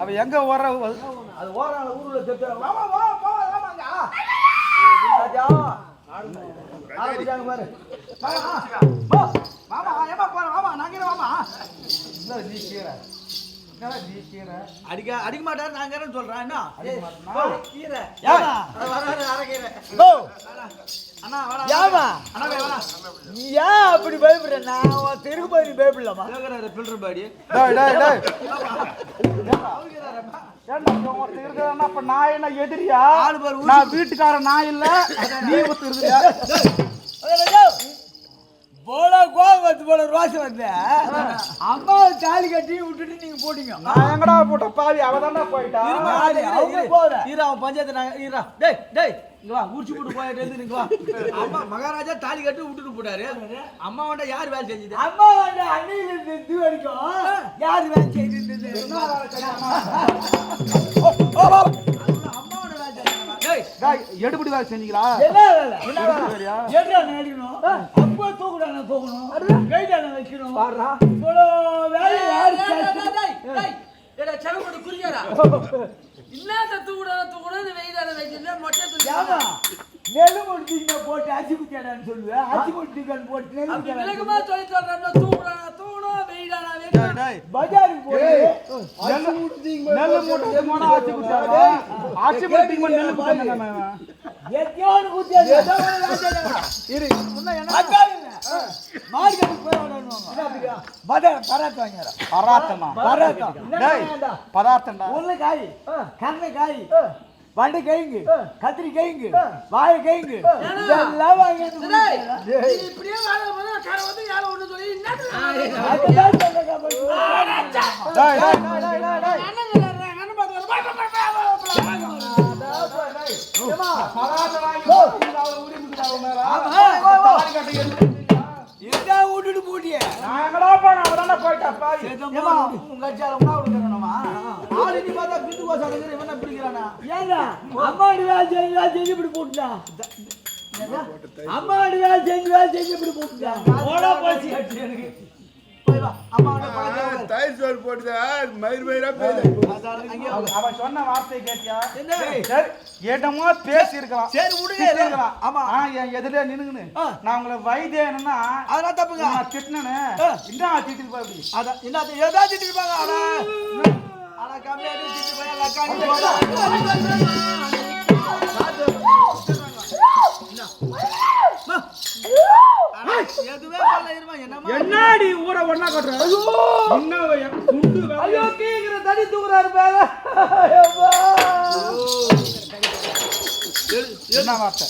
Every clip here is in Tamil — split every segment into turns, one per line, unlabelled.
அவன் எங்க ஓர
அது ஓரான ஊர்ல செத்துறாங்க மாமா வா வா ராஜா பாரு. மாமா மாமா ஏமா போற மாமா நாங்க மாமா
இல்லை நீ கீரை
அடிக்க அடிக்க மாட்டாரு நான் கேரன்னு சொல்றேன். என்ன? கீரை.
ஏன் அப்படி பயப்படுற? நான் திருகுபாடி பயப்படலாமா?
பில்டர் பாடி.
நான் என்ன எதிரியா? நான் வீட்டுக்கார நான் இல்ல. நீ ஒருத்தர்
வந்து. அம்மாவை தாலி கட்டி விட்டுட்டு நீங்க போட்டீங்க.
நான் எங்கடா போட்ட? பாவி அவ தான்டா போயிட்டா.
அவங்க. போற.
அவன் பஞ்சாயத்து நாங்க- இருடா. டேய், டேய், இங்க வா, உரிச்சு போட்டு போயிட்டு இருந்து இங்க வா. அம்மா, மகாராஜா தாலி கட்டி விட்டுட்டு போட்டாரு அம்மா யார் வேலை செஞ்சது?
அம்மா அன்னையில இருந்து இது வரைக்கும் யாரு வேலை செய்திருந்தது
அம்மாவோட வேலை செஞ்சாங்க டேய்
எடுபடி வேலை செஞ்சீங்களா?
என்ன வேலை?
என்ன வேலை?
சரியா?
என்ன நடிக்கணும் அப்போ தூக்குடான தூக்கணும். வைக்கணும் பாடுறா இவ்வளோ வேலை
ஏடா செலவு
போட்டு குறிக்கிறா போட்டு அச்சு சொல்லுவேன் அச்சு குத்திக்கன்னு போட்டு நெல்லு
என்ன?
மார்க்கெட்டுக்கு போய் விளையாடுவாங்க பராத்து வாங்கிறோம்
பராத்தமா
பராத்தம்
டேய் பதார்த்தம்டா
உருளைக்காய் கருணைக்காய் வண்டு கைங்கு கத்திரி கைங்கு வாழை கைங்கு இதெல்லாம் வாங்கி
இப்படியே வாழ போது கடை வந்து யாரோ ஒன்று சொல்லி பராத்த
வாங்கி
ஆமா விட்டுட்டு போட்டியே
நான் எங்கடா போனேன்? அவதான்டா போயிட்டா பாவி
ஏம்மா, உங்க உண்ணா விடுக்கிறேனம்மா ஆளு நீ பார்த்தா பிந்து கோசம் அடைக்கிற இவன் என்ன பிடிக்கிறானா
ஏங்க அம்மாடி வேலை செஞ்சு வேலை செஞ்சு இப்படி போட்டுட்டா? அம்மாடி வேலை செஞ்சு வேலை செஞ்சு இப்படி போட்டுட்டா? போடா போச்சு.
போய்
தயிர் சோறு போட்டுதா? மயிர் மயிரா
அவன் சொன்ன வார்த்தையை கேட்டியா? என்னமோ பேசி இருக்கலாம்
சரி விடுங்க ஆமா.
என் எதிரே நின்னுங்கன்னு. நான் உங்களை வைத்தியன்னா
அதெல்லாம் தப்புங்க.
நான் திட்டினேன்னு. என்ன திட்டிட்டு அப்படி.
அதான் என்ன ஏதாவது திட்டு இருப்பாங்க ஆனா? ஆனா கம்மியா திட்டு போய்
என்னடி ஊரை ஒண்ணா கட்டுற ஐயோ என்ன துண்டு
ஐயோ கீங்கிற தடி தூக்குறாரு பேர
என்ன வார்த்தை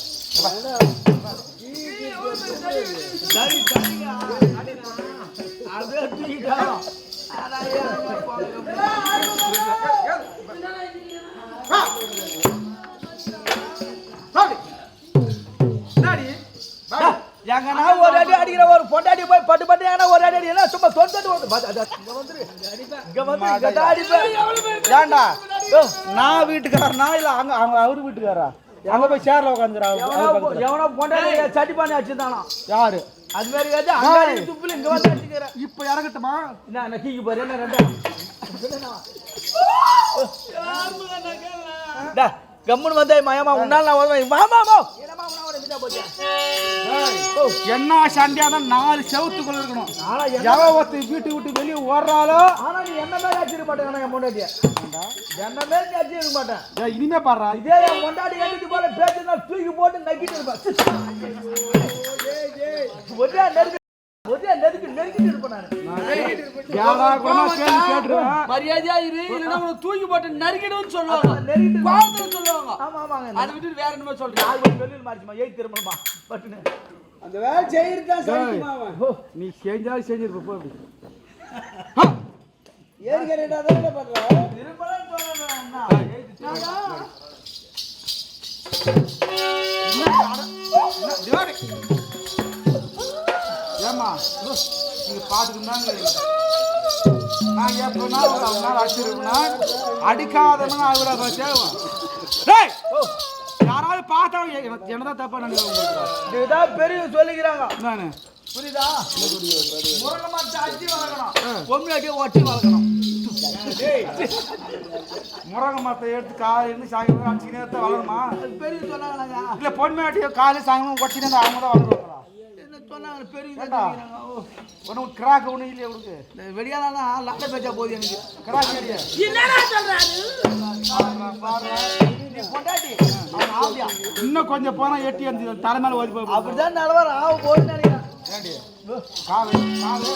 எங்கன்னா அடிக்கிற ஒரு பொண்டாடி போய் பட்டு பட்டு ஏன்னா ஒரு அடி அடி என்ன சும்மா தொட்டு வந்து பாத்து, அத- இங்க வந்துரு இங்க வந்து இங்க தான் அடிப்பேன்
ஏன்டா யோ, நான் வீட்டுக்காரனா இல்ல அங்க அவங்க அவரு வீட்டுக்காரா அங்க போய் சேர்ல உட்காந்துரா
எவனோ பொண்டாடி சட்டி பண்ணி அடிச்சிருந்தானா
யாரு?
அது மாதிரி ஏதாவது அங்க அடி துப்புல இங்க வந்து அடிச்சுக்கிறேன்
இப்ப இறங்கட்டுமா
என்ன நான் கீக்கு பாரு என்ன ரெண்டா? கம்முன்னு வந்தே மாயமா உன்னால நான் வருவேன். மாமா
என்ன சண்டையா தான் நாலு செவத்துக்குள்ள இருக்கணும். ஒருத்தர் வீட்டு விட்டு வெளியே ஓடுறாளோ
ஆனா நீ என்ன மேல அடிச்சிருக்க மாட்டேன் என் பொண்டாட்டிய? என்ன மேல நீ அடிச்சிருக்க மாட்டேன்
இனிமே பாடுறா.
இதே என் பொண்டாட்டி கட்டிட்டு போல தூக்கி போட்டு நக்கிட்டு இருப்பேன். ஒரே
மரியாதையா இரு இல்லனா உன தூக்கி போட்டு நறுக்கிடுன்னு சொல்லுவாங்க. கோவத்துல சொல்லுவாங்க.
ஆமா ஆமாங்க.
அதை வேற என்னமோ சொல்றேன்
ஆள் ஒரு வெளியில் மாறிச்சுமா? ஏய் திரும்பணுமா பட்டுனு.
அந்த வேலை செய்யறதா சரிமா
நீ செஞ்சாலும் செஞ்சிருப்ப போ அப்படி.
ஏறிக்க ரெண்டா தான்
பண்ற. திரும்பலாம் நீங்க பாத்துட்டு தாங்க நான் எப்பனா ஒரு அவங்க நாள் அடிச்சிருக்கா அடிக்காதவங்க தேவை டேய் யாராவது பார்த்தா எனக்கு என்னதான் தப்பா நினைக்கிறேன்
இதுதான் பெரிய சொல்லிக்கிறாங்க.
நானு
புரியுதா? முருங்கை மரத்தை அடிச்சு வளர்க்கணும். பொம்மை அடியே ஒட்டி வளர்க்கணும்.
முருங்கை மரத்தை எடுத்து காலையில சாயங்காலம் அடிச்சுக்கினே தான் வளருமா?
பெரிய சொன்னாங்களாங்க
இல்ல பொன்மேட்டி காலையில் சாயங்காலம் கொட்டினே அவங்க தான்
என்ன சொன்னாங்க பெரிய?
ஒன்றும் கிராக் ஒன்றும் இல்லையா உனக்கு
வெளியானா லண்ட பேச்சா போகுது எனக்கு
கிராக் இல்லையா இன்னும் கொஞ்சம் போனா எட்டி அந்த தலைமையில ஓடி போய்
அப்படிதான் நிலவரம் நினைக்கிறேன்
காலு காலு